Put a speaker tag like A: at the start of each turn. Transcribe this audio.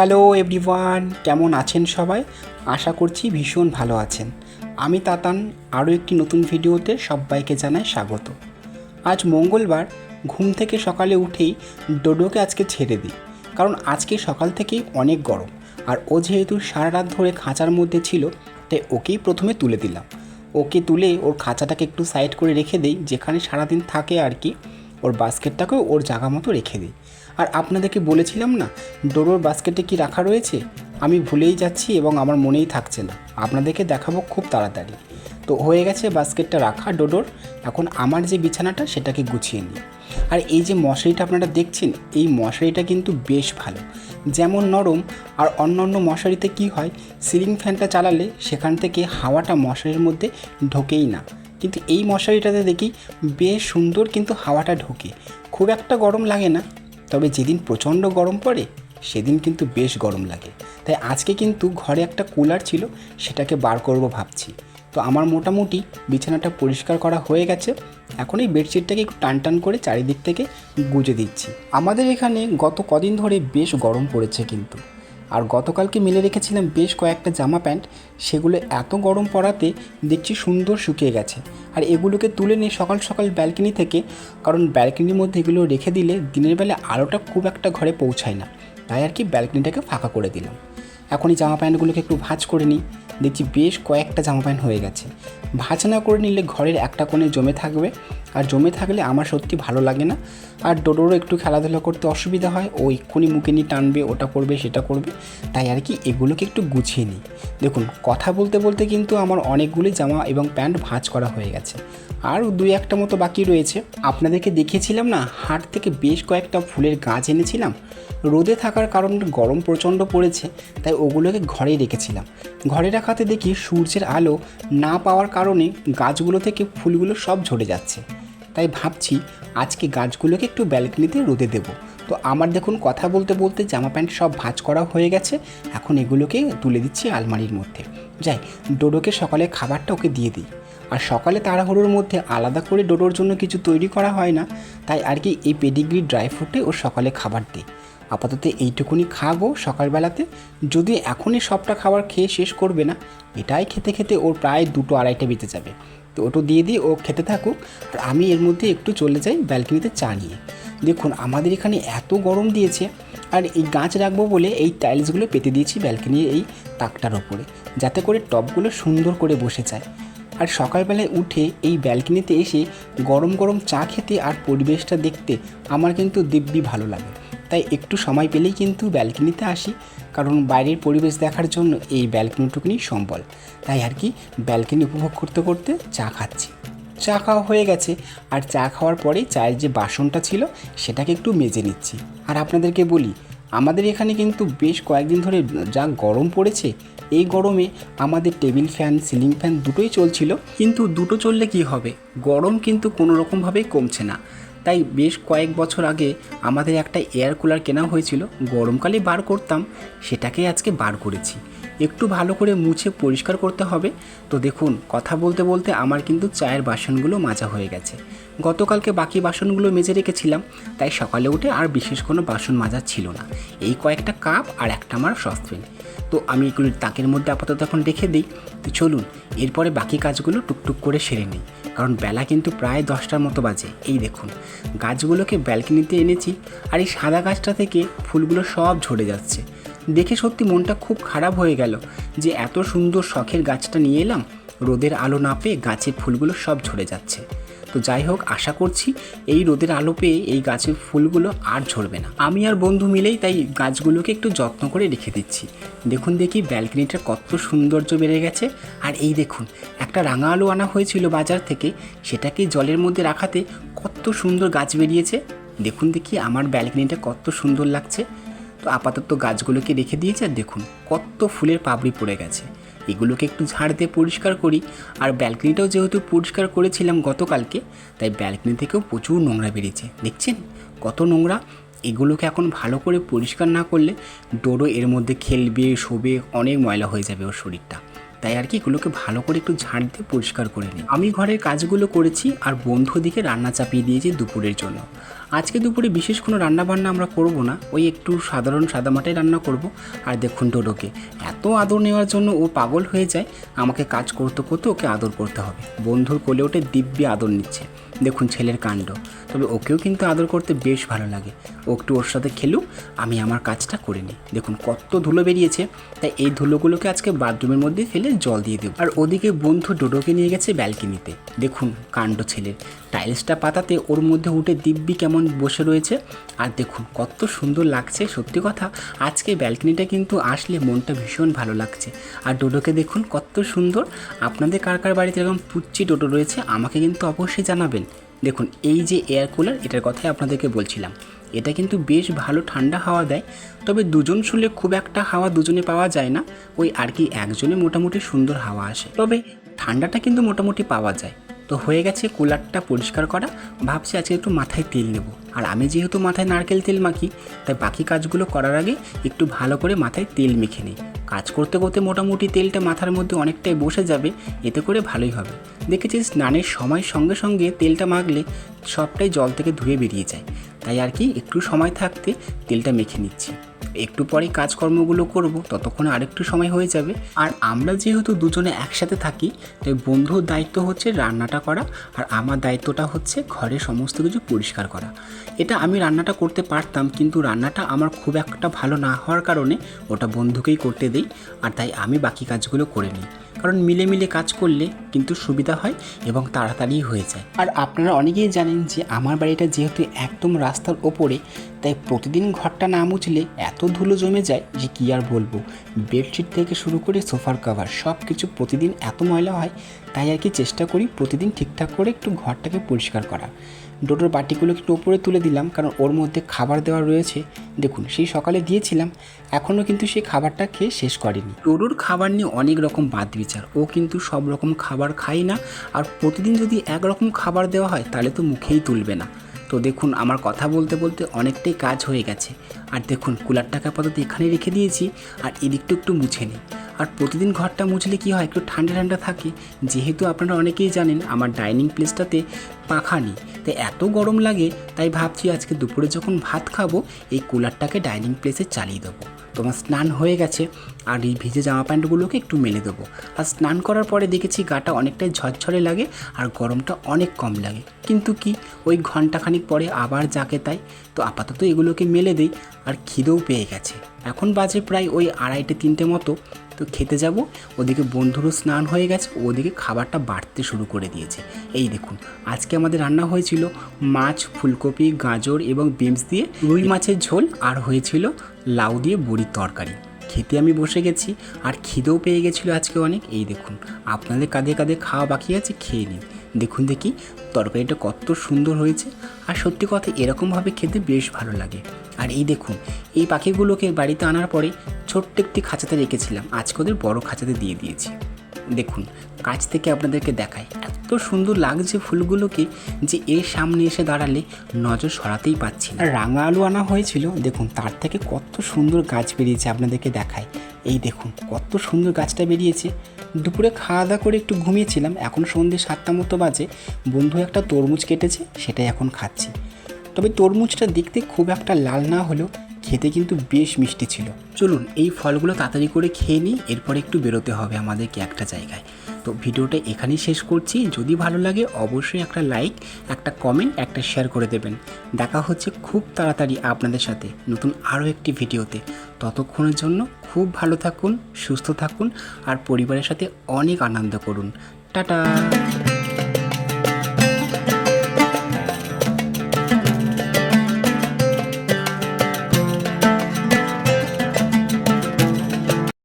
A: Hello everyone, কেমন আছেন সবাই? আশা করছি ভীষণ ভালো আছেন। আমি তাতান, আরও একটি নতুন ভিডিওতে সবাইকে জানাই স্বাগত। আজ মঙ্গলবার, ঘুম থেকে সকালে উঠেই ডোডোকে আজকে ছেড়ে দিই। কারণ আজকে সকাল থেকেই অনেক গরম। আর ও যেহেতু সারা রাত ধরে খাঁচার মধ্যে ছিল, তাই ওকেই প্রথমে তুলে দিলাম। ওকে তুলে ওর খাঁচাটাকে একটু সাইড করে রেখে দেই, যেখানে সারাদিন থাকে আর কি, ওর বাস্কেটটাকেও ওর জায়গা মতো রেখে দিই। আর আপনাদেরকে বলেছিলাম না, ডোরোর বাস্কেটে কি রাখা রয়েছে? আমি ভুলেই যাচ্ছি এবং আমার মনেই থাকছে না। আপনাদেরকে দেখাবো খুব তাড়াতাড়ি। তো হয়ে গেছে বাস্কেটটা রাখা ডোডোর এখন আমার যে বিছানাটা, সেটাকে গুছিয়ে নিই। আর এই যে মশারিটা আপনারা দেখছেন, এই মশারিটা কিন্তু বেশ ভালো। যেমন নরম, আর অন্য অন্য মশারিতে কি হয়, সিলিং ফ্যানটা চালালে সেখান থেকে হাওয়াটা মশারির মধ্যে ঢোকেই না। কিন্তু এই মশারিটাতে দেখি, বেশ সুন্দর কিন্তু হাওয়াটা ঢোকে। খুব একটা গরম লাগে না তবে যেদিন প্রচণ্ড গরম পড়ে, সেদিন কিন্তু বেশ গরম লাগে। তাই আজকে কিন্তু ঘরে একটা কুলার ছিল, সেটাকে বার করব ভাবছি। তো আমার মোটামুটি বিছানাটা পরিষ্কার করা হয়ে গেছে। এখন এই বেডশিটটাকে একটু টান টান করে চারিদিক থেকে গুজে দিচ্ছি। আমাদের এখানে গত কদিন ধরে বেশ গরম পড়েছে কিন্তু। আর গতকালকে মেলে রেখেছিলাম বেশ কয়েকটা জামা প্যান্ট, সেগুলো এত গরম পড়াতে দেখছি সুন্দর শুকিয়ে গেছে। আর এগুলোকে তুলে নিয়ে সকাল সকাল ব্যালকনি থেকে, কারণ ব্যালকনির মধ্যে এগুলো রেখে দিলে দিনের বেলা আলোটা খুব একটা ঘরে পৌঁছায় না। তাই আর কি ব্যালকনিটাকে ফাঁকা করে দিলাম। এখন এই জামা প্যান্টগুলোকে একটু ভাঁজ করে নিই। দেখছি বেশ কয়েকটা জামা প্যান্ট হয়ে গেছে। ভাঁজ না করে নিলে ঘরের একটা কোণে জমে থাকবে। আর জমে থাকলে আমার সত্যি ভালো লাগে না। আর ডোডোরও একটু খেলাধুলা করতে অসুবিধা হয়, ও এক্ষুনি মুখে নিয়ে টানবে, ওটা করবে, সেটা করবে। তাই আর কি এগুলোকে একটু গুছিয়ে নিই। দেখুন, কথা বলতে বলতে কিন্তু আমার অনেকগুলি জামা এবং প্যান্ট ভাঁজ করা হয়ে গেছে। আর দুই একটা মতো বাকি রয়েছে। আপনাদেরকে দেখিয়েছিলাম না, হাট থেকে বেশ কয়েকটা ফুলের গাছ এনেছিলাম। রোদে থাকার কারণে গরম প্রচণ্ড পড়েছে, তাই ওগুলোকে ঘরেই রেখেছিলাম। ঘরে রাখাতে দেখি সূর্যের আলো না পাওয়ার কারণে গাছগুলো থেকে ফুলগুলো সব ঝরে যাচ্ছে। তাই ভাবছি আজকে গাছগুলোকে একটু ব্যালকনিতে রোদে দেবো। তো আমার দেখুন কথা বলতে বলতে জামা প্যান্ট সব ভাঁজ করা হয়ে গেছে। এখন এগুলোকে তুলে দিচ্ছি আলমারির মধ্যে। যাই, ডোডোকে সকালে খাবারটা ওকে দিয়ে দিই। আর সকালে তাড়াহুড়োর মধ্যে আলাদা করে ডোডোর জন্য কিছু তৈরি করা হয় না। তাই আর কি এই পেডিগ্রি ড্রাই ফ্রুটে ওর সকালে খাবার দিই। আপাতত এইটুকুনি খাব সকালবেলাতে। যদি এখনই সবটা খাবার খেয়ে শেষ করবে না, এটাই খেতে খেতে ওর প্রায় দুটো আড়াইটা বেঁচে যাবে। তো ওটা দিয়ে দিই ও খেতে থাকুক, আর আমি এর মধ্যে একটু চলে যাই ব্যালকনিতে চা নিয়ে। দেখুন, আমাদের এখানে এত গরম দিয়েছে, আর এই গাছ রাখব বলে এই টাইলসগুলো পেতে দিয়েছি ব্যালকনির এই তাকটার ওপরে, যাতে করে টবগুলো সুন্দর করে বসে যায়। আর সকালবেলায় উঠে এই ব্যালকনিতে এসে গরম গরম চা খেতে আর পরিবেশটা দেখতে আমার কিন্তু দিব্যি ভালো লাগে। তাই একটু সময় পেলেই কিন্তু ব্যালকনিতে আসি, কারণ বাইরের পরিবেশ দেখার জন্য এই ব্যালকনিটুকুনি সম্বল। তাই আর কি ব্যালকনি উপভোগ করতে করতে চা খাচ্ছি। চা খাওয়া হয়ে গেছে, আর চা খাওয়ার পরে চায়ের যে বাসনটা ছিল সেটাকে একটু মেজে নিচ্ছি। আর আপনাদেরকে বলি, আমাদের এখানে কিন্তু বেশ কয়েকদিন ধরে যা গরম পড়েছে, এই গরমে আমাদের টেবিল ফ্যান, সিলিং ফ্যান দুটোই চলছিল, কিন্তু দুটো চললে কি হবে? গরম কিন্তু কোনো রকমভাবেই কমছে না। তাই বেশ কয়েক বছর আগে আমাদের একটা এয়ার কুলার কেনা হয়েছিল, গরমকালে বার করতাম সেটাকে আজকে বার করেছি। একটু ভালো করে মুছে পরিষ্কার করতে হবে। তো দেখুন, কথা বলতে বলতে আমার কিন্তু চায়ের বাসনগুলো মাজা হয়ে গেছে। গতকালকে বাকি বাসনগুলো মেজে রেখেছিলাম, তাই সকালে উঠে আর বিশেষ কোনো বাসন মাজা ছিল না। এই কয়েকটা কাপ আর একটা আমার সসপ্যান তো আমি এগুলো তাকের মধ্যে আপাতত এখন রেখে দিই। তো চলুন, এরপরে বাকি কাজগুলো টুকটুক করে সেরে নিই। কারণ বেলা কিন্তু প্রায় দশটার মতো বাজে। এই দেখুন, গাছগুলোকে ব্যালকনিতে এনেছি আর এই সাদা গাছটা থেকে ফুলগুলো সব ঝরে যাচ্ছে। দেখে সত্যি মনটা খুব খারাপ হয়ে গেল যে এত সুন্দর শখের গাছটা নিয়ে এলাম, রোদের আলো না পেয়ে গাছের ফুলগুলো সব ঝরে যাচ্ছে। তো যাই হোক, আশা করছি এই রোদের আলো পেয়ে এই গাছের ফুলগুলো আর ঝরবে না। আমি আর বন্ধু মিলেই তাই গাছগুলোকে একটু যত্ন করে রেখে দিচ্ছি। দেখুন দেখি, ব্যালকনিটা কত সৌন্দর্য বেড়ে গেছে। আর এই দেখুন, একটা রাঙা আলো আনা হয়েছিল বাজার থেকে। সেটাকে জলের মধ্যে রাখাতে কত সুন্দর গাছ বেরিয়েছে। দেখুন দেখি, আমার ব্যালকনিটা কত সুন্দর লাগছে। তো আপাতত গাছগুলোকে রেখে দিয়েছে আর দেখুন, কত ফুলের পাপড়ি পড়ে গেছে। এগুলোকে একটু ঝাড় দিয়ে পরিষ্কার করি। আর ব্যালকনিটাও যেহেতু পরিষ্কার করেছিলাম গতকালকে, তাই ব্যালকনি থেকেও প্রচুর নোংরা বেরিয়েছে। দেখছেন? কত নোংরা। এগুলোকে এখন ভালো করে পরিষ্কার না করলে ডোরো এর মধ্যে খেলবে, শোবে, অনেক ময়লা হয়ে যাবে ওর শরীরটা। তাই আর কি এগুলোকে ভালো করে একটু ঝাঁট দিয়ে পরিষ্কার করে নিই। আমি ঘরের কাজগুলো করেছি আর বন্ধু দিকে রান্না চাপিয়ে দিয়েছি দুপুরের জন্য। আজকে দুপুরে বিশেষ কোনো রান্না বান্না আমরা করব না, ওই একটু সাধারণ সাদামাটাই রান্না করব। আর দেখুন ডোডোকে, এত আদর নেওয়ার জন্য ও পাগল হয়ে যায়, আমাকে কাজ করতে করতে ওকে আদর করতে হবে। বন্ধুর কোলে ওঠে দিব্যি আদর নিচ্ছে। দেখুন ছেলের কাণ্ড। তবে ওকেও কিন্তু আদর করতে বেশ ভালো লাগে। ও একটু ওর সাথে খেলুক, আমি আমার কাজটা করে নিই। দেখুন কত ধুলো বেরিয়েছে, তাই এই ধুলোগুলোকে আজকে বাথরুমের মধ্যে ফেলে জল দিয়ে দেবো। আর ওদিকে বন্ধু ডোডোকে নিয়ে গেছে ব্যালকিনিতে। দেখুন কাণ্ড ছেলের। টাইলসটা পাতাতে ওর মধ্যে উঠে দিব্যি কেমন বসে রয়েছে। আর দেখুন, কত সুন্দর লাগছে, সত্যি কথা। আজকে ব্যালকনিটা কিন্তু আসলে মনটা ভীষণ ভালো লাগছে। আর ডোডোকে দেখুন, কত সুন্দর। আপনাদের কার কার বাড়িতে এরকম পুচ্ছি ডোডো রয়েছে, আমাকে কিন্তু অবশ্যই জানাবেন। দেখুন, এই যে এয়ার কুলার এটার কথাই আপনাদেরকে বলছিলাম। এটা কিন্তু বেশ ভালো ঠান্ডা হাওয়া দেয়। তবে দুজন শুলে খুব একটা হাওয়া দুজনে পাওয়া যায় না। ওই আর কি একজনে মোটামুটি সুন্দর হাওয়া আসে। তবে ঠান্ডাটা কিন্তু মোটামুটি পাওয়া যায়। তো হয়ে গেছে কুলারটা পরিষ্কার করা। ভাবছি আজকে একটু মাথায় তেল নেব। আর আমি যেহেতু মাথায় নারকেল তেল মাখি, তাই বাকি কাজগুলো করার আগে একটু ভালো করে মাথায় তেল মেখে নিই। কাজ করতে করতে মোটামুটি তেলটা মাথার মধ্যে অনেকটাই বসে যাবে, এতে করে ভালোই হবে। দেখেছি স্নানের সময় সঙ্গে সঙ্গে তেলটা মাখলে সবটাই জল থেকে ধুয়ে বেরিয়ে যায়। তাই আর কি, একটু সময় থাকতে তেলটা মেখে নিচ্ছি। একটু পরে কাজকর্মগুলো করব, ততক্ষণে আরেকটু সময় হয়ে যাবে। আর আমরা যেহেতু দুজনে একসাথে থাকি, তাই বন্ধুর দায়িত্ব হচ্ছে রান্নাটা করা, আর আমার দায়িত্বটা হচ্ছে ঘরে সমস্ত কিছু পরিষ্কার করা। এটা আমি রান্নাটা করতে পারতাম, কিন্তু রান্নাটা আমার খুব একটা ভালো না হওয়ার কারণে ওটা বন্ধুকেই করতে দিই, আর তাই আমি বাকি কাজগুলো করে নিই। কারণ মিলে মিলে কাজ করলে কিন্তু সুবিধা হয় এবং তাড়াতাড়ি হয়ে যায়। আর আপনারা অনেকেই জানেন যে আমার বাড়িটা যেহেতু একদম রাস্তার ওপরে, তাই প্রতিদিন ঘরটা না মুছলে এত ধুলো জমে যায় যে কী আর বলব? বেডশিট থেকে শুরু করে সোফার কভার সব কিছু প্রতিদিন এত ময়লা হয়, তাই আর কি চেষ্টা করি প্রতিদিন ঠিকঠাক করে একটু ঘরটাকে পরিষ্কার করা ডোডোর বাটিগুলো একটু ওপরে তুলে দিলাম, কারণ ওর মধ্যে খাবার দেওয়া রয়েছে। দেখুন, সেই সকালে দিয়েছিলাম, এখনও কিন্তু সেই খাবারটা খেয়ে শেষ করেনি। ডোডোর খাবার নিয়ে অনেক রকম বাদ বিচার ও কিন্তু সব রকম খাবার খায় না, আর প্রতিদিন যদি একরকম খাবার দেওয়া হয়, তাহলে তো মুখেই তুলবে না। তো দেখুন, আমার কথা বলতে বলতে অনেকটাই কাজ হয়ে গেছে। আর দেখুন, কুলারটাকে আপাতত এখানে রেখে দিয়েছি, আর এদিকটা একটু মুছে নিই। আর প্রতিদিন ঘরটা মুছলে কি হয়, একটু ঠান্ডা ঠান্ডা থাকে। যেহেতু আপনারা অনেকেই জানেন, আমার ডাইনিং প্লেসটাতে পাখা নেই। তাই এত গরম লাগে, তাই ভাবছি আজকে দুপুরে যখন ভাত খাব, এই কুলারটাকে ডাইনিং প্লেসে চালিয়ে দেবো। তোমার স্নান হয়ে গেছে, আর এই ভিজে জামা প্যান্টগুলোকে একটু মেলে দেবো। আর স্নান করার পরে দেখেছি গাটা অনেকটাই ঝরঝরে লাগে, আর গরমটা অনেক কম লাগে। কিন্তু কি, ওই ঘন্টাখানিক পরে আবার যাকে তাই তো আপাতত এগুলোকে মেলে দেই, আর খিদেও পেয়ে গেছে। এখন বাজে প্রায় ওই আড়াইটে, তিনটে মতো। তো খেতে যাব, ওদিকে বন্ধুরও স্নান হয়ে গেছে ওদিকে খাবারটা বাড়তে শুরু করে দিয়েছে। এই দেখুন, আজকে আমাদের রান্না হয়েছিল মাছ, ফুলকপি, গাজর এবং বিমস দিয়ে রুই মাছের ঝোল, আর হয়েছিল লাউ দিয়ে বড়ির তরকারি। খেতে আমি বসে গেছি, আর খিদেও পেয়ে গেছিল আজকে অনেক। এই দেখুন, আপনাদের কাঁধে কাঁধে খাওয়া বাকি আছে, খেয়ে নিন। দেখুন দেখি, তরকারিটা কত সুন্দর হয়েছে। আর সত্যি কথা, এরকমভাবে খেতে বেশ ভালো লাগে। আর এই দেখুন, এই পাখিগুলোকে বাড়িতে আনার পরে ছোট্ট একটি খাঁচাতে রেখেছিলাম। আজকে ওদের বড় খাঁচাতে দিয়ে দিয়েছি। দেখুন, কাছ থেকে আপনাদেরকে দেখায় এত সুন্দর লাগছে ফুলগুলোকে যে এর সামনে এসে দাঁড়ালে নজর সরাতেই পাচ্ছি না। রাঙা আলু আনা হয়েছিল, দেখুন তার থেকে কত সুন্দর গাছ বেরিয়েছে আপনাদেরকে দেখায় এই দেখুন, কত সুন্দর গাছটা বেরিয়েছে। দুপুরে খাওয়া দাওয়া করে একটু ঘুমিয়েছিলাম, এখন সন্ধ্যে সাতটা মতো বাজে। বন্ধু একটা তরমুজ কেটেছে, সেটাই এখন খাচ্ছি। তবে তরমুজটা দেখতে খুব একটা লাল না হলেও খেতে কিন্তু বেশ মিষ্টি ছিল। চলুন এই ফলগুলো তাড়াতাড়ি করে খেয়ে নিই, এরপরে একটু বেরোতে হবে আমাদেরকে একটা জায়গায়। তো ভিডিওটা এখানেই শেষ করছি। যদি ভালো লাগে, অবশ্যই একটা লাইক একটা কমেন্ট একটা শেয়ার করে দেবেন। দেখা হচ্ছে খুব তাড়াতাড়ি আপনাদের সাথে নতুন আরও একটি ভিডিওতে। ততক্ষণের জন্য খুব ভালো থাকুন, সুস্থ থাকুন, আর পরিবারের সাথে অনেক আনন্দ করুন। টাটা!